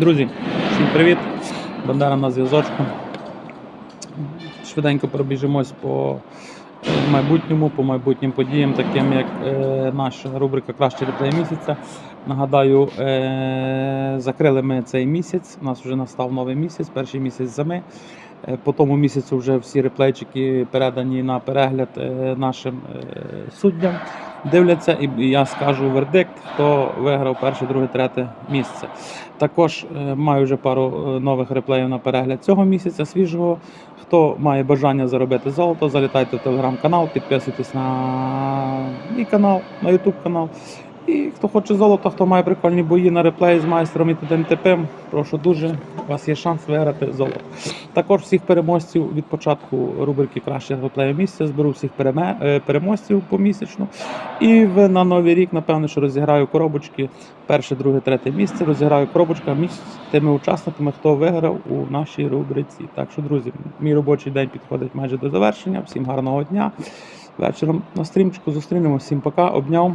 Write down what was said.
Друзі, всім привіт! Бандера на зв'язочку. Швиденько пробіжимось по майбутньому, по майбутнім подіям, таким як е, наша рубрика Кращий реплей місяця. Нагадаю, е, закрили ми цей місяць. У нас вже настав новий місяць, перший місяць зими. Е, По тому місяцю вже всі реплейчики передані на перегляд е, нашим е, суддям. Дивляться, і я скажу вердикт, хто виграв перше, друге, третє місце. Також е, маю вже пару е, нових реплеїв на перегляд цього місяця свіжого. Хто має бажання заробити золото, залітайте в телеграм-канал, підписуйтесь на мій канал, на ютуб канал. І хто хоче золото, хто має прикольні бої на реплеї з майстром і ТДНТП, прошу дуже, у вас є шанс виграти золото. Також всіх переможців від початку рубрики Краще реплею місяця зберу всіх е, переможців помісячно. І на новий рік, напевно, що розіграю коробочки перше, друге, третє місце. Розіграю коробочка між тими учасниками, хто виграв у нашій рубриці. Так що, друзі, мій робочий день підходить майже до завершення. Всім гарного дня. Вечором на стрімчику зустрінемося. Всім пока, обняв.